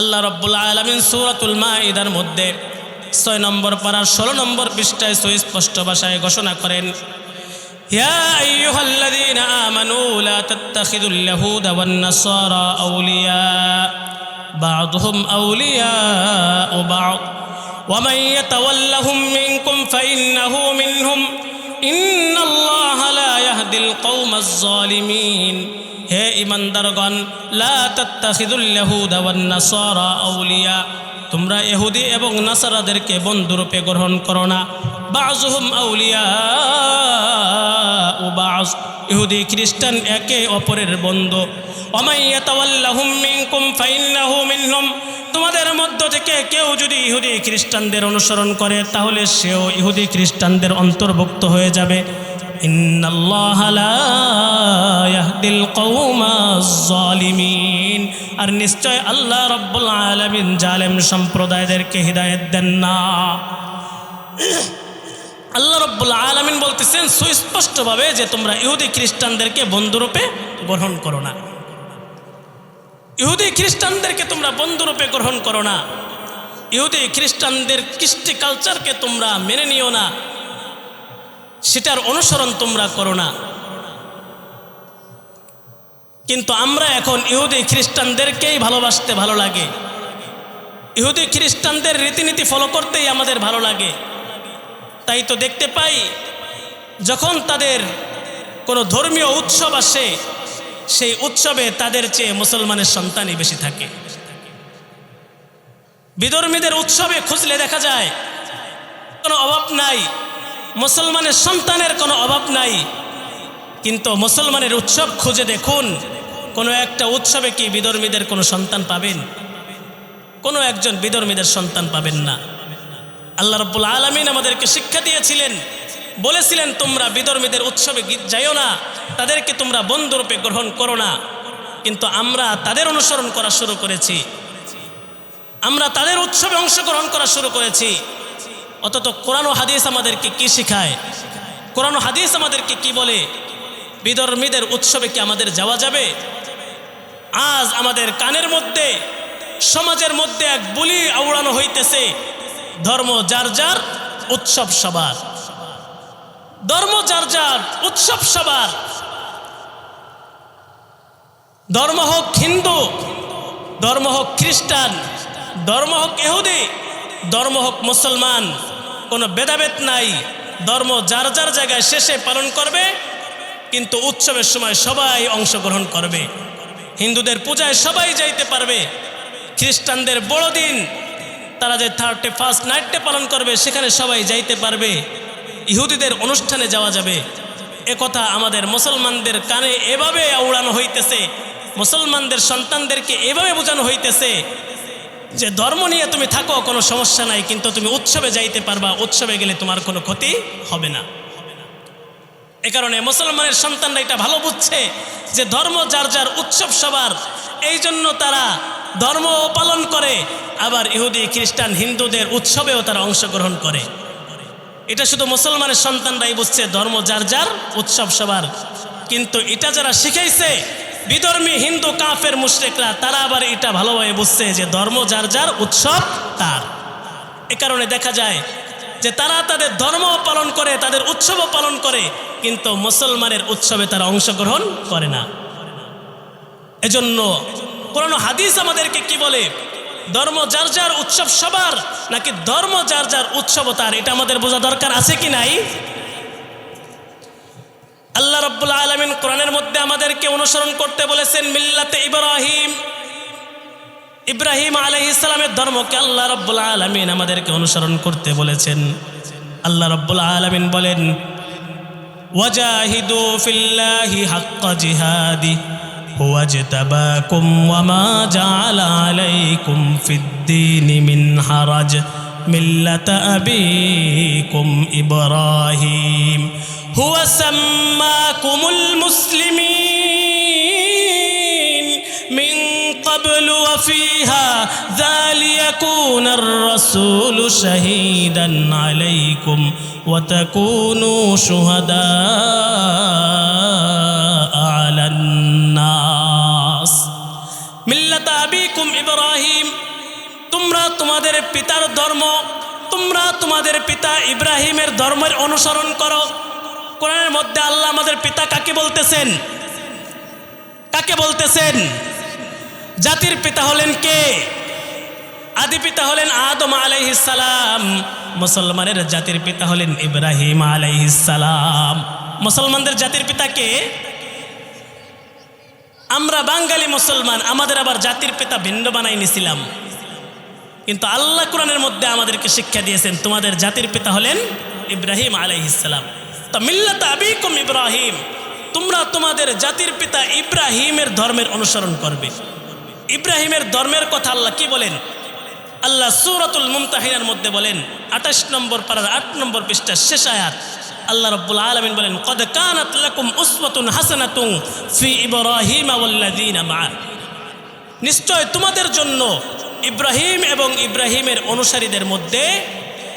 আল্লাহ রব্বুল আলমিন সুরাতুল মাইদার মধ্যে ছয় নম্বর পাড়ার ষোলো নম্বর পৃষ্ঠায় সুস্পষ্ট ভাষায় ঘোষণা করেন يا أيها الذين آمنوا لا تتخذوا اليهود والنصارى أولياء بعضهم أولياء بعض ومن يتولهم منكم فإنه منهم إن الله لا يهدي القوم الظالمين হে ইমানদারগণ আউলিয়া। তোমরা ইহুদি এবং নাসারাদেরকে বন্ধুরূপে গ্রহণ করো না। বাযুহুম আউলিয়া ও বাজ ইহুদি, খ্রিস্টান একে অপরের বন্ধু। তোমাদের মধ্য থেকে কেউ যদি ইহুদি খ্রিস্টানদের অনুসরণ করে, তাহলে সেও ইহুদি খ্রিস্টানদের অন্তর্ভুক্ত হয়ে যাবে। ইয়াহদিল কওমাজ জালিমিন আর নিশ্চয় আল্লাহ রাব্বুল আলামিন জালেম সম্প্রদায়দেরকে হিদায়াত দেন না। আল্লাহ রব্বুল আলমিন বলতেছেন, সুস্পষ্টভাবে যে তোমরা ইহুদি খ্রিস্টানদেরকে বন্ধুরূপে গ্রহণ করো না। ইহুদি খ্রিস্টানদেরকে তোমরা বন্ধুরূপে গ্রহণ করো না। ইহুদি খ্রিস্টানদের কৃষ্টি কালচারকে তোমরা মেনে নিও না। সেটার অনুসরণ তোমরা করো না। কিন্তু আমরা এখন ইহুদি খ্রিস্টানদেরকেই ভালোবাসতে ভালো লাগে। ইহুদি খ্রিস্টানদের রীতিনীতি ফলো করতেই আমাদের ভালো লাগে। তাই তো দেখতে পাই, যখন তাদের কোনো ধর্মীয় উৎসব আসে, সেই উৎসবে তাদের চেয়ে মুসলমানের সন্তানই বেশি থাকে। বিধর্মীদের উৎসবে খুঁজলে দেখা যায়, কোনো অভাব নাই। মুসলমানের সন্তানের কোনো অভাব নাই। কিন্তু মুসলমানের উৎসব খুঁজে দেখুন, কোনো একটা উৎসবে কি বিধর্মীদের কোনো সন্তান পাবেন? কোনো একজন বিধর্মীদের সন্তান পাবেন না। আল্লাহ রব্বুল আলমিন আমাদেরকে শিক্ষা দিয়েছিলেন, বলেছিলেন, তোমরা বিধর্মীদের উৎসবে যাইও না, তাদেরকে তোমরা বন্ধুরূপে গ্রহণ করো না। কিন্তু আমরা তাদের অনুসরণ করা শুরু করেছি। আমরা তাদের উৎসবে অংশগ্রহণ করা শুরু করেছি। অথচ কোরআন হাদিস আমাদেরকে কি শিখায়? কোরআন হাদিস আমাদেরকে কি বলে? বিধর্মীদের উৎসবে কি আমাদের যাওয়া যাবে? আজ আমাদের কানের মধ্যে, সমাজের মধ্যে এক বুলি আওড়ানো হইতেছে, ধর্ম যার যার, উৎসব সবার। ধর্ম যার যার, উৎসব সবার। ধর্ম হোক হিন্দু, ধর্ম হোক খ্রিস্টান, ধর্ম হোক এহুদি ধর্ম হোক মুসলমান কোনো ভেদাভেদ নাই। ধর্ম যার যার জায়গায় শেষে পালন করবে, কিন্তু উৎসবের সময় সবাই অংশগ্রহণ করবে। হিন্দুদের পূজায় সবাই যাইতে পারবে। খ্রিস্টানদের বড়দিন, তারা যে থার্টি ফার্স্ট নাইটে পালন করবে, সেখানে সবাই যাইতে পারবে। ইহুদিদের অনুষ্ঠানে যাওয়া যাবে। একথা আমাদের মুসলমানদের কানে এভাবে আউড়ানো হইতেছে। মুসলমানদের সন্তানদেরকে এভাবে বোঝানো হইতেছে যে ধর্ম নিয়ে তুমি থাকো, কোনো সমস্যা নাই, কিন্তু তুমি উৎসবে যাইতে পারবা, উৎসবে গেলে তোমার কোনো ক্ষতি হবে না। এ কারণে মুসলমানের সন্তানরা এটা ভালো বুঝছে যে ধর্ম যার যার উৎসব সবার, এই জন্য তারা ধর্ম পালন করে, আবার ইহুদি, খ্রিস্টান, হিন্দুদের উৎসবেও তারা অংশগ্রহণ করে। এটা শুধু মুসলমানের সন্তানরাই বুঝছে, ধর্ম যার যার উৎসব সবার। কিন্তু এটা যারা শিখাইছে বিধর্মী হিন্দু কাফের মুশ্রেকরা, তারা আবার এটা ভালোভাবে বুঝছে যে ধর্ম যার যার, উৎসব তার। এ কারণে দেখা যায় যে তারা তাদের ধর্ম পালন করে, তাদের উৎসবও পালন করে, কিন্তু মুসলমানের উৎসবে তারা অংশগ্রহণ করে না। এজন্য কোরআন হাদিস আমাদেরকে কি বলে? ধর্ম যার যার, উৎসব সবার, নাকি ধর্ম যার যার, উৎসব তার, এটা আমাদের বোঝা দরকার আছে কি নাই? আল্লাহ রব্বুল আলমিন কোরআনের মধ্যে আমাদেরকে অনুসরণ করতে বলেছেন মিল্লাতে ইব্রাহিম ইব্রাহিম আলহ ইসলামের ধর্মকে আল্লাহ রব্বুল আলমিন আমাদেরকে অনুসরণ করতে বলেছেন আল্লাহ রব্বুল আলমিন বলেন ওয়াজাহিদু ফিল্লাহি হাক্কা জিহাদি هو اجتباكم وما جعل عليكم في الدين من حرج ملة أبيكم إبراهيم হুয়া সাম্মা কুমুল মুসলিমিন মিন ক্বাবলু ওয়া ফিহা যালিয়াকুনা আর-রাসূলু শাহীদান আলাইকুম ওয়া তাকুনু শুহাদা আলান নাস মিল্লাত আবিকুম ইব্রাহিম, তোমরা তোমাদের পিতার ধর্ম, তোমরা তোমাদের পিতা ইব্রাহিমের ধর্মের অনুসরণ করো। কোরআনের মধ্যে আল্লাহ আমাদের পিতা কাকে বলতেছেন? কাকে বলতেছেন? জাতির পিতা হলেন কে? আদি পিতা হলেন আদম আলাইহিসালাম মুসলমানের জাতির পিতা হলেন ইব্রাহিম আলাইহিসালাম মুসলমানদের জাতির পিতা কে? আমরা বাঙালি মুসলমান, আমাদের আবার জাতির পিতা ভিন্ন বানাই নিছিলাম। কিন্তু আল্লাহ কোরআনের মধ্যে আমাদেরকে শিক্ষা দিয়েছেন, তোমাদের জাতির পিতা হলেন ইব্রাহিম আলাইহিসালাম তা মিল্লাত আবিকুম ইব্রাহিম। তোমরা তোমাদের জাতির পিতা ইব্রাহিমের ধর্মের অনুসরণ করবে। ইব্রাহিমের ধর্মের কথা আল্লাহ কি বলেন? আল্লাহ সুরাতুল মুমতাহিনার মধ্যে বলেন, আঠাশ নম্বর পাড়ার আট নম্বর পৃষ্ঠার শেষ আয়াত, আল্লাহ রব্বুল আলমিন বলেন, কদ কানাত লাকুম উসওয়াতুন হাসানাতুন ফি ইব্রাহিম ওয়াল্লাযীনা মা নিশ্চয় তোমাদের জন্য ইব্রাহিম এবং ইব্রাহিমের অনুসারীদের মধ্যে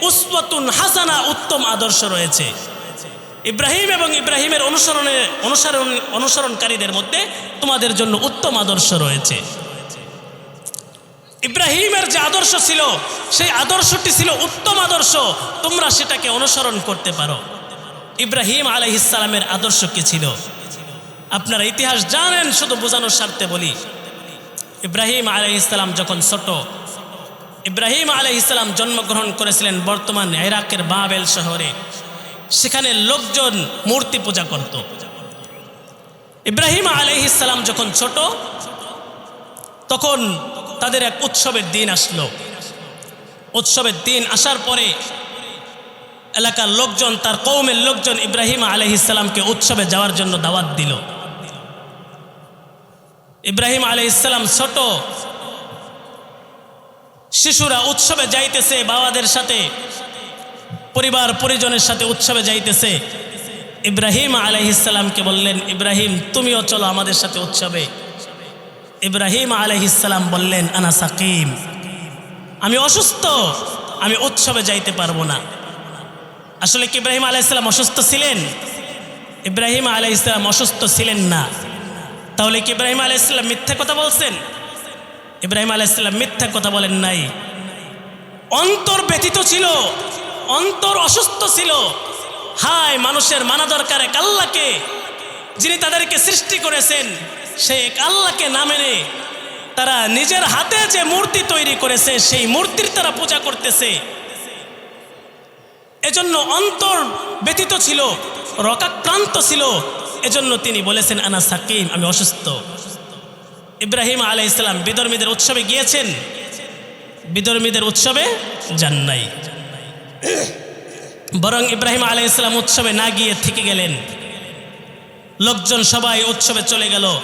উসওয়াতুন হাসানা উত্তম আদর্শ রয়েছে। ইব্রাহিম এবং ইব্রাহিমের অনুসরণে অনুসরণ, অনুসরণকারীদের মধ্যে তোমাদের জন্য উত্তম আদর্শ রয়েছে। ইব্রাহিমের যে আদর্শ ছিল, সেই আদর্শটি ছিল উত্তম আদর্শ। তোমরা সেটাকে অনুসরণ করতে পারো। ইব্রাহিম আলহিসালামের আদর্শ কি ছিল? আপনারা ইতিহাস জানেন, শুধু বোঝানোর স্বার্থে বলি। ইব্রাহিম আলহিসাল্লাম যখন ছোট, ইব্রাহিম আলহিসাল্লাম জন্মগ্রহণ করেছিলেন বর্তমান ইরাকের বাবেল শহরে। সেখানে লোকজন মূর্তি পূজা করত। ইব্রাহিম আলহিসাল্লাম যখন ছোট, তখন তাদের এক উৎসবের দিন আসলো। উৎসবের দিন আসার পরে এলাকার লোকজন, তার কৌমের লোকজন ইব্রাহিম আলহিসাল্লামকে উৎসবে যাওয়ার জন্য দাওয়াত দিল। ইব্রাহিম আলহিসাল্লাম ছোট, শিশুরা উৎসবে যাইতেছে, বাবাদের সাথে পরিবার পরিজনের সাথে উৎসবে যাইতেছে। ইব্রাহিম আলহিসাল্লামকে বললেন, ইব্রাহিম, তুমিও চলো আমাদের সাথে উৎসবে। ইব্রাহিম আলহিসাল্লাম বললেন, আনা সাকিম। আমি অসুস্থ, আমি উৎসবে যাইতে পারব না। আসলে কি ইব্রাহিম আলাইসাল্লাম অসুস্থ ছিলেন? ইব্রাহিম আলাইসাল্লাম অসুস্থ ছিলেন না। তাহলে কি ইব্রাহিম আলাইসাল্লাম মিথ্যা কথা বলছেন? ইব্রাহিম আলাইসাল্লাম মিথ্যা কথা বলেন নাই। অন্তর ব্যথিত ছিল। অন্তর অসুস্থ ছিল। হায়, মানুষের মানা দরকার এক আল্লাহকে, যিনি তাদেরকে সৃষ্টি করেছেন। সে এক আল্লাহকে না মেনে তারা নিজের হাতে যে মূর্তি তৈরি করেছে, সেই মূর্তির তারা পূজা করতেছে। এজন্য অন্তর ব্যতীত ছিল রকাক্রান্ত ছিল। এজন্য তিনি বলেছেন, আনা সাকিম, আমি অসুস্থ। ইব্রাহিম আলাই ইসলাম বিদর্মীদের উৎসবে গিয়েছেন। বিদর্মীদের উৎসবে যান নাই। বরং ইব্রাহিম আলাই ইসলাম উৎসবে না গিয়ে থেকে গেলেন। লোকজন সবাই উৎসবে চলে গেল।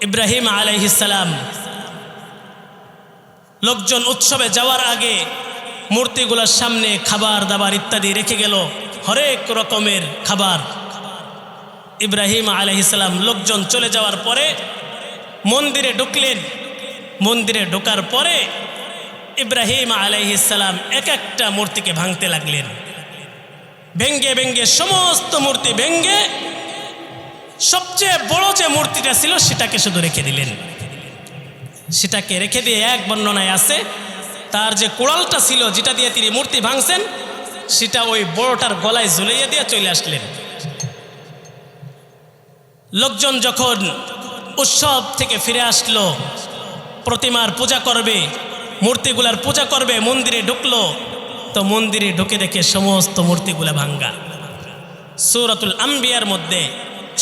ইব্রাহিম আলাইহিসালাম লোকজন উৎসবে যাওয়ার আগে মূর্তিগুলোর সামনে খাবার, দাবার ইত্যাদি রেখে গেল। হরেক রকমের খাবার। ইব্রাহিম আলহিসাল্লাম লোকজন চলে যাওয়ার পরে মন্দিরে ঢুকলেন। মন্দিরে ঢোকার পরে ইব্রাহিম আলহিসাল্লাম এক একটা মূর্তিকে ভাঙতে লাগলেন। ভেঙ্গে ভেঙ্গে, সমস্ত মূর্তি ভেঙ্গে সবচেয়ে বড় যে মূর্তিটা ছিল সেটাকে শুধু রেখে দিলেন। সেটাকে রেখে দিয়ে এক বর্ণনায় আছে, তার যে কোড়ালটা ছিল যেটা দিয়ে তিনি মূর্তি ভাঙছেন, সেটা ওই বড়টার গলায় ঝুলাইয়ে দিয়ে চলে আসলেন। লোকজন যখন উৎসব থেকে ফিরে আসলো, প্রতিমার পূজা করবে মূর্তিগুলার পূজা করবে, মন্দিরে ঢুকলো। তো মন্দিরে ঢুকে দেখে সমস্ত মূর্তিগুলা ভাঙ্গা। সৌরাতুল আম্বিয়ার মধ্যে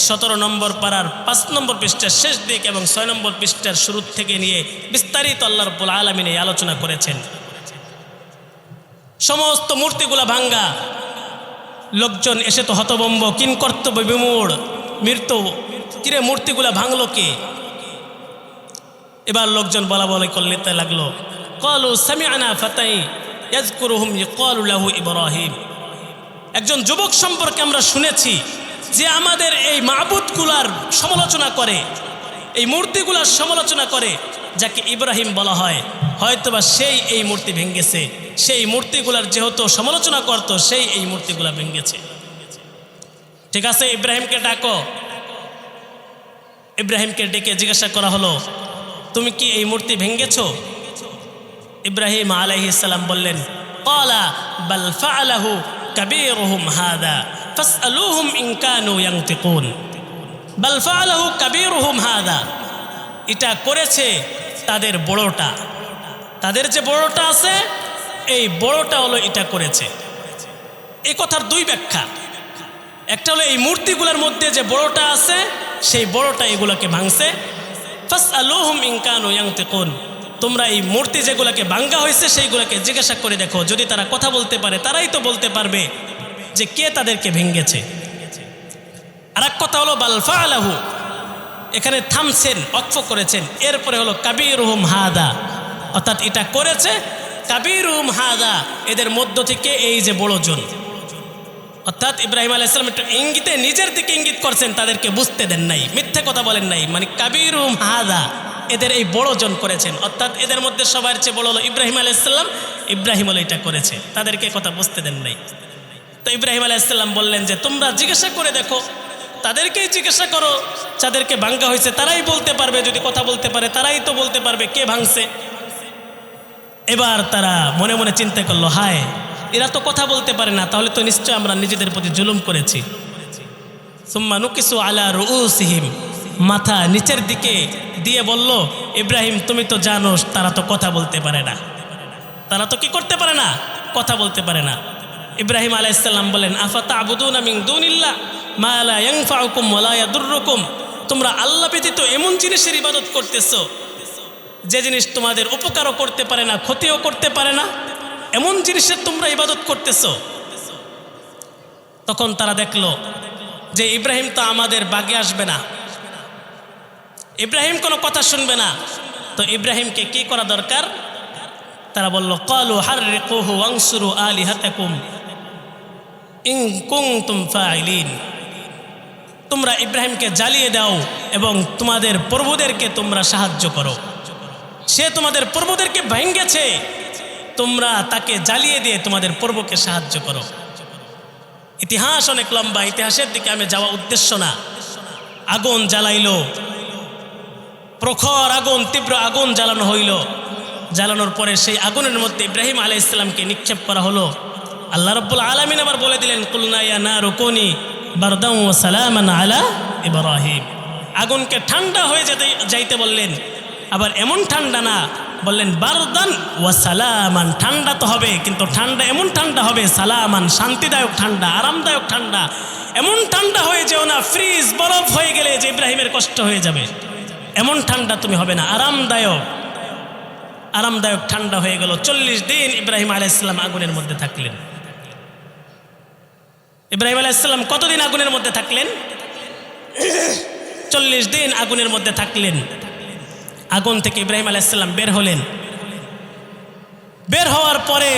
সতেরো নম্বর পাড়ার পাঁচ নম্বর পৃষ্ঠার শেষ দিক এবং ছয় নম্বর পৃষ্ঠার শুরু থেকে নিয়ে বিস্তারিত আল্লাহ রব্বুল আলমিন আলোচনা করেছেন। সমস্ত মূর্তিগুলা ভাঙ্গা। লোকজন এসে তো হতবম্ব কিন কর্তব্য বিমূঢ়, মৃত্যু। কিরে মূর্তিগুলা ভাঙলো কে? এবার লোকজন বলা বলে করতে লাগল। কলু সামিআনা ফাতাই ইয়াজকুরুহুম ইব্রাহিম একজন যুবক সম্পর্কে আমরা শুনেছি যে আমাদের এই মাবুদগুলার সমালোচনা করে, এই মূর্তিগুলার সমালোচনা করে, যাকে ইব্রাহিম বলা হয়। হয়তোবা সেই এই মূর্তি ভেঙ্গেছে, সেই মূর্তিগুলার যেহেতু সমালোচনা করত, সেই এই মূর্তিগুলা ভেঙ্গেছে। ঠিক আছে, ইব্রাহিমকে ডাকো। ইব্রাহিমকে ডেকে জিজ্ঞাসা করা হলো, তুমি কি এই মূর্তি ভেঙ্গেছ? ইব্রাহিম আলাইহিসাল্লাম বললেন হাদা কানু হাদা, এটা করেছে তাদের বড়টা। তাদের যে বড়টা আছে, এই বড়টা হলো এটা করেছে। এই কথার দুই ব্যাখ্যা। একটা হলো এই মূর্তিগুলোর মধ্যে যে বড়টা আছে, সেই বড়টা এগুলোকে ভাঙছে। ফাস আলোহম ইনকানু ইয়াংতেকুন তোমরা এই মূর্তি যেগুলোকে ভাঙ্গা হয়েছে, সেইগুলোকে জিজ্ঞাসা করে দেখো। যদি তারা কথা বলতে পারে, তারাই তো বলতে পারবে যে কে তাদেরকে ভেঙ্গেছে। আর এক কথা হলো বালফা আলাহু এখানে থামছেন, অক্ষ করেছেন। এরপরে হলো কাবির হুম হাদা, অর্থাৎ এটা করেছে কাবির হুম হাদা, এদের মধ্য থেকে এই যে বড় জন অর্থাৎ ইব্রাহিম আলাইসালাম একটু ইঙ্গিতে নিজের দিকে ইঙ্গিত করছেন, তাদেরকে বুঝতে দেন নাই, মিথ্যে কথা বলেন নাই। মানে কাবির হুম হাদা এদের এই বড় জন করেছেন। অর্থাৎ এদের মধ্যে সবার চেয়ে বড় হলো ইব্রাহিম আলাইসাল্লাম ইব্রাহিম হলো এটা করেছে। তাদেরকে কথা বুঝতে দেন নাই। তো ইব্রাহিম আলাইসাল্লাম বললেন যে, তোমরা জিজ্ঞাসা করে দেখো। তাদেরকেই জিজ্ঞাসা করো। যাদেরকে ভাঙ্গা হয়েছে, তারাই বলতে পারবে। যদি কথা বলতে পারে, তারাই তো বলতে পারবে কে ভাঙছে। এবার তারা মনে মনে চিন্তা করল, হায়, এরা তো কথা বলতে পারে না। তাহলে তো নিশ্চয় আমরা নিজেদের প্রতি জুলুম করেছি। সুম্মানু কিছু আলা রুসিহিম মাথা নিচের দিকে দিয়ে বলল, ইব্রাহিম, তুমি তো জানো, তারা তো কথা বলতে পারে না। তারা তো কি করতে পারে না? কথা বলতে পারে না। ইব্রাহিম আলাইসাল্লাম বলেন আফাতা আবুদুন আমিন দুনিল্লা মালা ইয়াংফাউকুম ওয়ালা ইয়াদুররুকুম? তোমরা আল্লাহ ব্যতীত এমন জিনিসের ইবাদত করতেছো, যে জিনিস তোমাদের উপকারও করতে পারে না, ক্ষতিও করতে পারে না। এমন জিনিসের তোমরা ইবাদত করতেছো? তখন তারা দেখল যে ইব্রাহিম তো আমাদের বাগে আসবে না। ইব্রাহিম কোনো কথা শুনবে না। তো ইব্রাহিমকে কি করা দরকার? তারা বলল, কলু হার রেকুহু অংশুরু আলি হাতেকুম ইং কুং তুম ফাইলিন তোমরা ইব্রাহিমকে জ্বালিয়ে দাও এবং তোমাদের প্রভুদেরকে তোমরা সাহায্য করো। সে তোমাদের প্রভুদেরকে ভেঙ্গেছে। তোমরা তাকে জ্বালিয়ে দিয়ে তোমাদের প্রভুকে সাহায্য করো। ইতিহাস অনেক লম্বা, ইতিহাসের দিকে আমি যাওয়া উদ্দেশ্য না। আগুন জ্বালাইল প্রখর আগুন, তীব্র আগুন জ্বালানো হইল। জ্বালানোর পরে সেই আগুনের মধ্যে ইব্রাহিম আলাই ইসলামকে নিক্ষেপ করা হলো। আল্লাহ রব্বুল আলমিন আবার বলে দিলেন কুলনাইয়া না রুকনি বারদাম ও সালামান আলা ইব্রাহিম। আগুনকে ঠান্ডা হয়ে যেতে যাইতে বললেন। আবার এমন ঠান্ডা না, বললেন, বারদান ও সালামান। ঠান্ডা তো হবে, কিন্তু ঠান্ডা এমন ঠান্ডা হবে, সালামান, শান্তিদায়ক ঠান্ডা, আরামদায়ক ঠান্ডা। এমন ঠান্ডা হয়ে যেও না, ফ্রিজ বরফ হয়ে গেলে যে ইব্রাহিমের কষ্ট হয়ে যাবে। এমন ঠান্ডা তুমি হবে না, আরামদায়ক। আরামদায়ক ঠান্ডা হয়ে গেল। চল্লিশ দিন ইব্রাহিম আলাইসাল্লাম আগুনের মধ্যে থাকলেন। ইব্রাহিম আলাইসাল্লাম কতদিন আগুনের মধ্যে থাকলেন? চল্লিশ দিন আগুনের মধ্যে থাকলেন। আগুন থেকে ইব্রাহিম আলাইসাল্লাম বের হলেন। বের হওয়ার পরে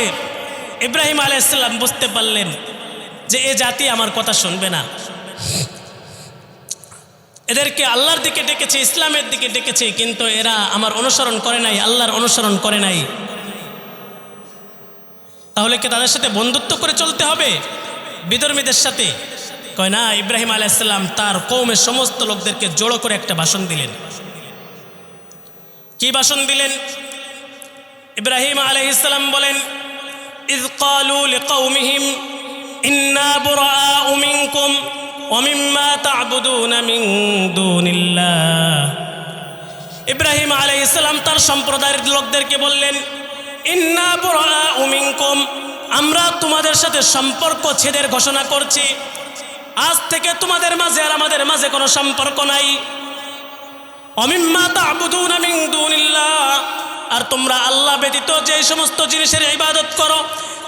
ইব্রাহিম আলাইসাল্লাম বুঝতে পারলেন যে এ জাতি আমার কথা শুনবে না। এদেরকে আল্লাহর দিকে ডেকেছে, ইসলামের দিকে ডেকেছে, কিন্তু এরা আমার অনুসরণ করে নাই, আল্লাহর অনুসরণ করে নাই। তাহলে কি তাদের সাথে বন্ধুত্ব করে চলতে হবে? বিধর্মীদের সাথে। কয় না, ইব্রাহিম আলাইসাল্লাম তার কৌমের সমস্ত লোকদেরকে জোড়ো করে একটা ভাষণ দিলেন। কি ভাষণ দিলেন? ইব্রাহিম আলাইসাল্লাম বলেন ইজ কালু লিকাউমিহিম ইন্না বুরাআউ মিনকুম ومما تعبدون من دون الله ইব্রাহিম আলাই ইসলাম তার সম্প্রদায়ের লোকদেরকে বললেন ইন্না বুরা উমিনকুম আমরা তোমাদের সাথে সম্পর্ক ছেদের ঘোষণা করছি আজ থেকে তোমাদের মাঝে আর আমাদের মাঝে কোনো সম্পর্ক নাই অমিম্মা তাবুদুন মিন দুনিল্লাহ আর তোমরা আল্লাহ ব্যতীত যে সমস্ত জিনিসের ইবাদত করো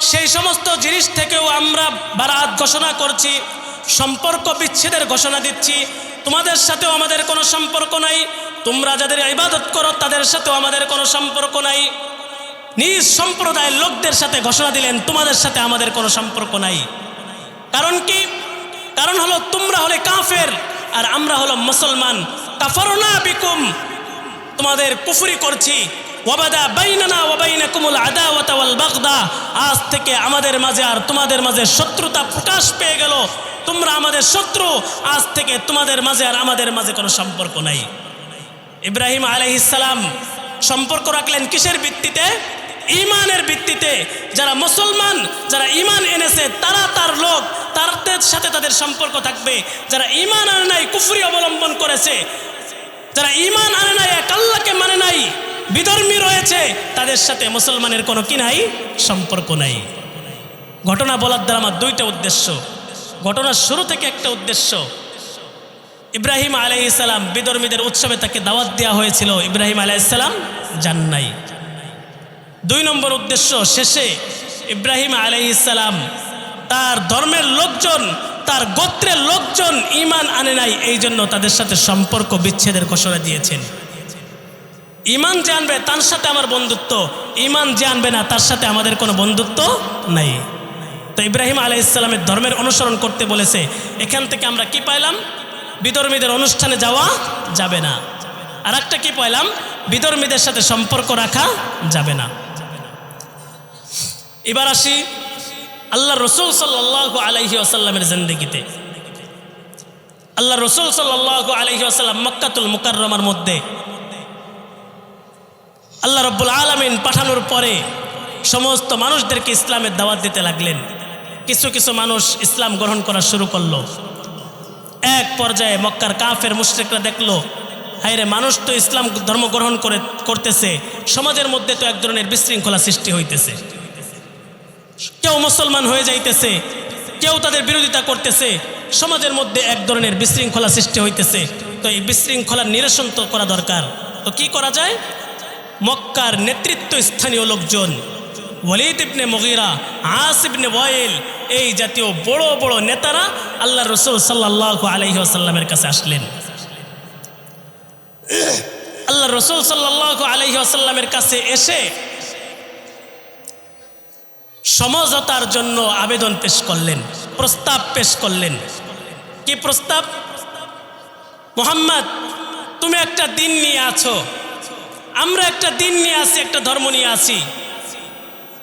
সেই সমস্ত জিনিস থেকেও আমরা বারাত ঘোষণা করছি সম্পর্ক বিচ্ছেদের ঘোষণা দিচ্ছি। তোমাদের সাথেও আমাদের কোনো সম্পর্ক নাই। তোমরা যাদের ইবাদত করো, তাদের সাথেও আমাদের কোনো সম্পর্ক নাই। নিজ সম্প্রদায়ের লোকদের সাথে ঘোষণা দিলেন, তোমাদের সাথে আমাদের কোনো সম্পর্ক নাই। কারণ কি? কারণ হলো তোমরা হলে কাফের, আর আমরা হলো মুসলমান। কাফরনা বিকুম। তোমাদের কুফরি করছি। ওয়াবাদা বাইনানা ওয়াবাইনা কুমুল আদাওয়াতা ওয়াল বাগদা। আজ থেকে আমাদের মাঝে আর তোমাদের মাঝে শত্রুতা প্রকাশ পেয়ে গেল। তোমরা আমাদের শত্রু, আজ থেকে তোমাদের মাঝে আর আমাদের মাঝে কোনো সম্পর্ক নাই। ইব্রাহিম আলাইহিসসালাম সম্পর্ক রাখলেন কিসের ভিত্তিতে? ইমানের ভিত্তিতে। যারা মুসলমান, যারা ইমান এনেছে, তারা তার লোক তাদের সাথে তাদের সম্পর্ক থাকবে। যারা ইমান আনে নাই, কুফরি অবলম্বন করেছে। যারা ইমান আনে নাই, এক আল্লাহকে মানে নাই, বিধর্মী রয়েছে, তাদের সাথে মুসলমানের কোনো কি নাই? সম্পর্ক নাই। ঘটনা বলার দ্বারা আমার দুইটা উদ্দেশ্য। ঘটনার শুরু থেকে একটা উদ্দেশ্য। ইব্রাহিম আলাই ইসালাম বিধর্মীদের উৎসবে তাকে দাওয়াত দেওয়া হয়েছিল। ইব্রাহিম আলাই ইসালাম যান নাই দুই নম্বর উদ্দেশ্য, শেষে ইব্রাহিম আলাই ইসালাম তার ধর্মের লোকজন, তার গোত্রের লোকজন ইমান আনে নাই, এই জন্য তাদের সাথে সম্পর্ক বিচ্ছেদের ঘোষণা দিয়েছেন। ইমান যে আনবে তার সাথে আমার বন্ধুত্ব ইমান যে আনবে না তার সাথে আমাদের কোনো বন্ধুত্ব নাই। তো ইব্রাহিম আলাই ইসলামের ধর্মের অনুসরণ করতে বলেছে, এখান থেকে আমরা কি পাইলাম? বিধর্মীদের অনুষ্ঠানে যাওয়া যাবে না। আর একটা কি পাইলাম? বিধর্মীদের সাথে সম্পর্ক রাখা যাবে না। এবার আসি আল্লাহ রসুল সাল্লাহ আলাইহি আসাল্লামের জিন্দগিতে। আল্লাহ রসুল সাল্লাহ আলহি আসাল্লাম মক্কাতুল মুকাররমার মধ্যে আল্লাহ রব্বুল আলমিন পাঠানোর পরে সমস্ত মানুষদেরকে ইসলামের দাওয়াত দিতে লাগলেন। কিছু কিছু মানুষ ইসলাম গ্রহণ করা শুরু করল। এক পর্যায়ে মক্কার কাফের মুশ্রিকরা দেখল হাইরে মানুষ তো ইসলাম ধর্ম গ্রহণ করে, করতেছে, সমাজের মধ্যে তো এক ধরনের বিশৃঙ্খলা সৃষ্টি হইতেছে। কেউ মুসলমান হয়ে যাইতেছে, কেউ তাদের বিরোধিতা করতেছে, সমাজের মধ্যে এক ধরনের বিশৃঙ্খলা সৃষ্টি হইতেছে। তো এই বিশৃঙ্খলা নিরসন তো করা দরকার। তো কি করা যায়? মক্কার নেতৃত্ব স্থানীয় লোকজন ওয়ালিদ ইবনে মগিরা, আস ইবনে ওয়াইল এই জাতীয় বড় বড় নেতারা আল্লাহ রসুল সাল্লাহ আলহি আসাল্লামের কাছে আসলেন। আল্লাহ রসুল সাল্লাহ আলহি আসাল্লামের কাছে এসে সমঝোতার জন্য আবেদন পেশ করলেন, প্রস্তাব পেশ করলেন। কি প্রস্তাব? মোহাম্মদ, তুমি একটা দিন নিয়ে আছো, আমরা একটা দিন নিয়ে আছি, একটা ধর্ম নিয়ে আছি।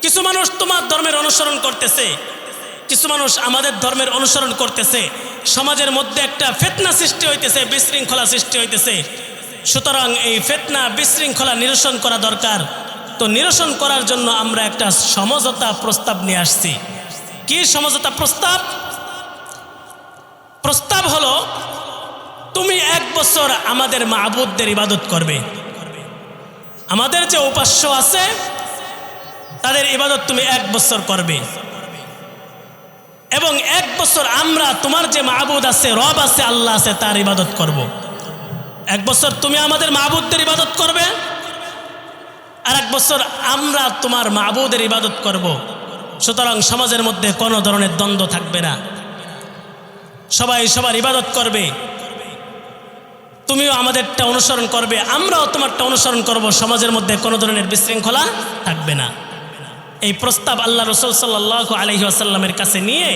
কিছু মানুষ তোমার ধর্মের অনুসরণ করতেছে। কিছু মানুষ আমাদের ধর্মের অনুসরণ করতেছে। সমাজের মধ্যে একটা ফেতনা সৃষ্টি হইতেছে, বিশৃঙ্খলা সৃষ্টি হইতেছে। সুতরাং এই ফেতনা, বিশৃঙ্খলা নিরসন করা দরকার। তো নিরসন করার জন্য আমরা একটা সমঝোতা প্রস্তাব নিয়ে আসছি। কি সমঝোতা প্রস্তাব? প্রস্তাব হলো, তুমি এক বছর আমাদের মাহবুদদের ইবাদত করবে। আমাদের যে উপাস্য আছে তাদের ইবাদত তুমি এক বছর করবে। এবং এক বছর আমরা তোমার যে মাহবুদ আছে, রব আছে, আল্লাহ আছে, তার ইবাদত করব। এক বছর তুমি আমাদের মাহবুদদের ইবাদত করবে, আর এক বছর আমরা তোমার মাহবুদের ইবাদত করব। সুতরাং সমাজের মধ্যে কোনো ধরনের দ্বন্দ্ব থাকবে না। সবাই সবার ইবাদত করবে। তুমিও আমাদেরটা অনুসরণ করবে, আমরাও তোমারটা অনুসরণ করব। সমাজের মধ্যে কোনো ধরনের বিশৃঙ্খলা থাকবে না। এই প্রস্তাব আল্লাহ রসুল সাল্লাহ আলহি আসাল্লামের কাছে নিয়ে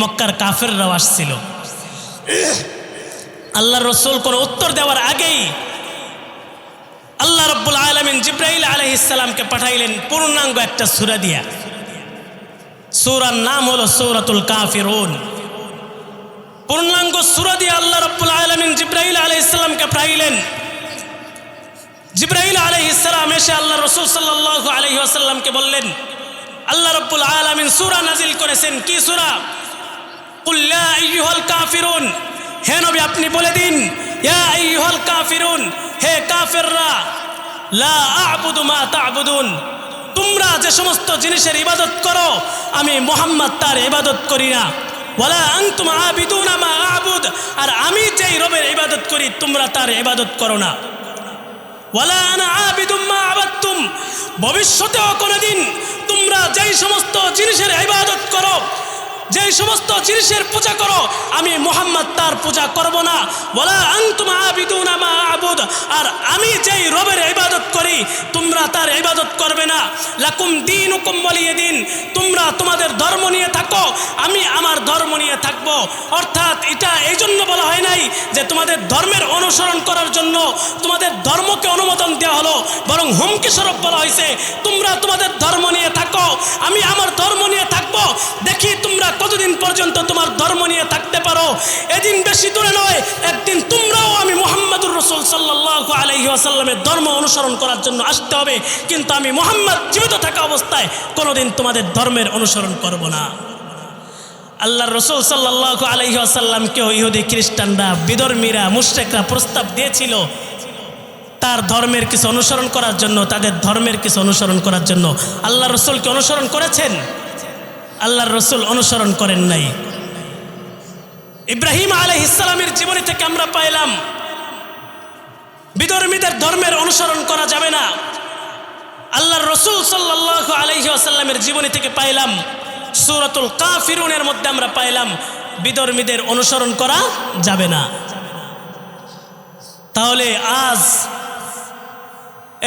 মক্কার কাফেররাও আসছিল। আল্লাহ রসুল কোনো উত্তর দেওয়ার আগেই আল্লাহ রব্বুল আলমিন জিব্রাইল আলহ ইসাল্লামকে পাঠাইলেন পূর্ণাঙ্গ একটা সুরা দিয়া। সুরার নাম হলো সৌরাতুল কাফিরুন। পূর্ণাঙ্গ সুরা দিয়ে আল্লাহ রব্বুল আলমিন জিব্রাইল আলহ ইসলামকে পাঠাইলেন। জিব্রাইল আলহ ইসলাম এসে আল্লাহ রসুল সাল্লাহ আলহি আসাল্লামকে বললেন আল্লাহ রব্বুল আলমিন সুরা নাজিল করেছেন। কি সুরা? কুল্লা ইহল কাফিরুন। হে নবী, আপনি বলে দিন ইহল কাফিরুন, হে কাফেররা, লা আবুদু মা তাবুদুন। তোমরা যে সমস্ত জিনিসের ইবাদত করো, আমি মোহাম্মদ তার ইবাদত করি না। ওয়ালা আনতুম আবিদুনা মা আবুদ। আর আমি যেই রবের ইবাদত করি, তোমরা তার ইবাদত করো না। ভবিষ্যতেও কোনোদিন তোমরা যেই সমস্ত জিনিসের ইবাদত করো যেই সমস্ত জিনিসের পূজা করো, আমি মোহাম্মদ তার পূজা করব না। বলা আনতুম আবিদুনা মা আবুদ। আর আমি যেই রবের ইবাদত করি, তোমরা তার ইবাদত করবে না। লাকুম দিন হুকুম বলিয়ে দিন। তোমরা তোমাদের ধর্ম নিয়ে থাকো, আমি আমার ধর্ম নিয়ে থাকব। অর্থাৎ এটা এই জন্য বলা হয় নাই যে তোমাদের ধর্মের অনুসরণ করার জন্য তোমাদের ধর্মকে অনুমোদন দেওয়া হলো, বরং হুমকি স্বরূপ বলা হয়েছে, তোমরা তোমাদের ধর্ম নিয়ে থাকো, আমি আমার ধর্ম নিয়ে থাকব, দেখি তোমরা কতদিন পর্যন্ত তোমার ধর্ম নিয়ে থাকতে পারো, এদিন বেশি দূরে নয়, একদিন তোমরাও আমি মোহাম্মদুর রসুল সাল্লাহ আলহি আসাল্লামের ধর্ম অনুসরণ করার জন্য আসতে হবে, কিন্তু আমি মোহাম্মদ জীবিত থাকা অবস্থায় কোনোদিন তোমাদের ধর্মের অনুসরণ করব না। আল্লাহর রসুল সাল্লাহ আলহি আসাল্লামকেও ইহুদি খ্রিস্টানরা, বিধর্মীরা, মুশ্রেকরা প্রস্তাব দিয়েছিল, তার ধর্মের কিছু অনুসরণ করার জন্য, তাদের ধর্মের কিছু অনুসরণ করার জন্য। আল্লাহ রসুলকে অনুসরণ করেছেন? আল্লাহর রসুল অনুসরণ করেন নাই। ইব্রাহিম আলহ ইসলামের জীবনী থেকে আমরা পাইলাম, বিধর্মীদের ধর্মের অনুসরণ করা যাবে না। আল্লাহর রসুল সাল্লাহ আলহি আসাল্লামের জীবনী থেকে পাইলাম, সুরতুল কাফিরুনের মধ্যে আমরা পাইলাম, বিধর্মীদের অনুসরণ করা যাবে না। তাহলে আজ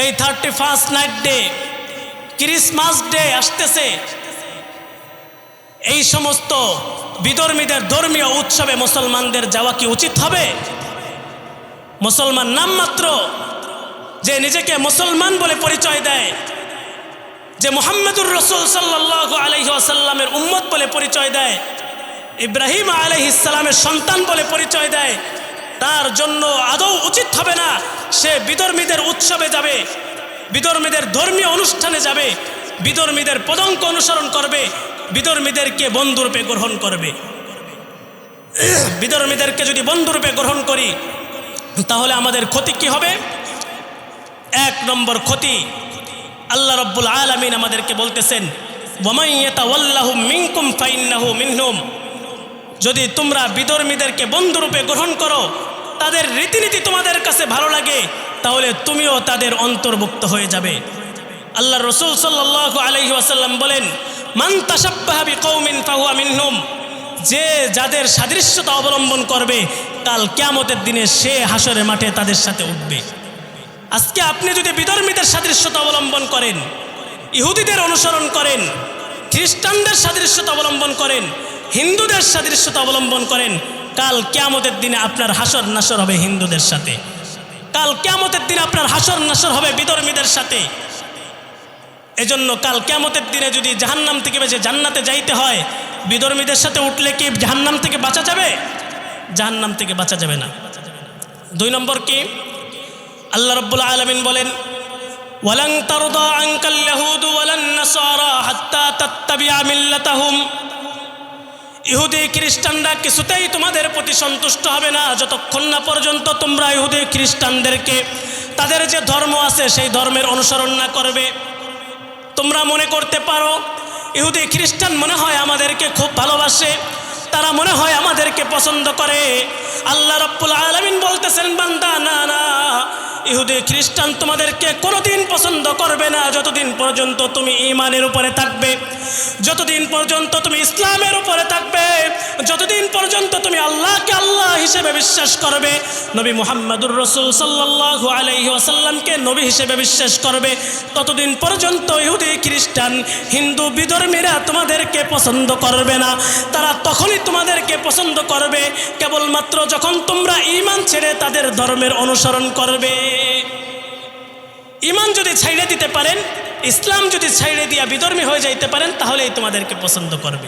এই thirty first night day Christmas day আসতেছে। এই সমস্ত বিধর্মীদের ধর্মীয় উৎসবে মুসলমানদের যাওয়া কি উচিত হবে? মুসলমান নামমাত্র যে নিজেকে মুসলমান বলে পরিচয় দেয়, যে মোহাম্মদুর রসুল সাল্লাহ আলহি আসাল্লামের উম্মত বলে পরিচয় দেয়, ইব্রাহিম আলহ ইসলামের সন্তান বলে পরিচয় দেয়, তার জন্য আদৌ উচিত হবে না সে বিধর্মীদের উৎসবে যাবে, বিধর্মীদের ধর্মীয় অনুষ্ঠানে যাবে, বিধর্মীদের পদঙ্ক অনুসরণ করবে বিধর্মীদেরকে বন্ধুরূপে গ্রহণ করবে। বিধর্মীদেরকে যদি বন্ধুরূপে গ্রহণ করি, তাহলে আমাদের ক্ষতি কি হবে? এক নম্বর ক্ষতি, আল্লাহ রব্বুল আলমিন আমাদেরকে বলতেছেন যদি তোমরা বিধর্মীদেরকে বন্ধুরূপে গ্রহণ করো, তাদের রীতিনীতি তোমাদের কাছে ভালো লাগে, তাহলে তুমিও তাদের অন্তর্ভুক্ত হয়ে যাবে। আল্লাহ রসুল সাল্লাহ আলহি আসাল্লাম বলেন মান কৌমিন যে যাদের সাদৃশ্যতা অবলম্বন করবে, কাল ক্যামতের দিনে সে হাসরের মাঠে তাদের সাথে উঠবে। আজকে আপনি যদি বিধর্মীদের সাদৃশ্যতা অবলম্বন করেন, ইহুদিদের অনুসরণ করেন, খ্রিস্টানদের সাদৃশ্যতা অবলম্বন করেন, হিন্দুদের সাদৃশ্যতা অবলম্বন করেন, কাল ক্যামতের দিনে আপনার হাসর নাসর হবে হিন্দুদের সাথে। কাল ক্যামতের দিনে আপনার হাসর নাসর হবে বিধর্মীদের সাথে। এজন্য কাল ক্যামতের দিনে যদি জাহান্নাম থেকে বেঁচে জান্নাতে যাইতে হয়, বিধর্মীদের সাথে উঠলে কি জাহান্নাম থেকে বাঁচা যাবে? জাহান্নাম থেকে বাঁচা যাবে না। দুই নম্বর কি? আল্লাহ রব্বুল আলমিন বলেন, ওয়ালাং তারদা আনকাল ইয়াহুদু ওয়ালান নাসারা হাত্তা তাত্তাবিআ মিল্লাতাহুম। ইহুদি খ্রিস্টানরা কিছুতেই তোমাদের প্রতি সন্তুষ্ট হবে না। যতক্ষণ না পর্যন্ত তোমরা ইহুদি খ্রিস্টানদেরকে তাদের যে ধর্ম আছে, সেই ধর্মের অনুসরণ না করবে। তোমরা মনে করতে পারো, ইহুদি খ্রিস্টান মনে হয় আমাদেরকে খুব ভালোবাসে, তারা মনে হয় আমাদেরকে পছন্দ করে। আল্লাহ রব্বুল আলমিন বলতেছেন, বান্দা, না না ইহুদি খ্রিস্টান তোমাদেরকে কোনোদিন পছন্দ করবে না, যতদিন পর্যন্ত তুমি ইমানের উপরে থাকবে। যতদিন পর্যন্ত তুমি ইসলামের উপরে থাকবে, যতদিন পর্যন্ত তুমি আল্লাহকে আল্লাহ হিসেবে বিশ্বাস করবে, নবী মোহাম্মদুর রসুল সাল্লাল্লাহু আলাইহি ওয়াসাল্লামকে নবী হিসেবে বিশ্বাস করবে, ততদিন পর্যন্ত ইহুদি খ্রিস্টান, হিন্দু বিধর্মীরা তোমাদেরকে পছন্দ করবে না। তারা তখনই তোমাদেরকে পছন্দ করবে, কেবলমাত্র যখন তোমরা ইমান ছেড়ে তাদের ধর্মের অনুসরণ করবে। ইমান যদি ছাইড়ে দিতে পারেন, ইসলাম যদি ছাইড়ে দিয়া বিধর্মী হয়ে যাইতে পারেন, তাহলেই তোমাদেরকে পছন্দ করবে।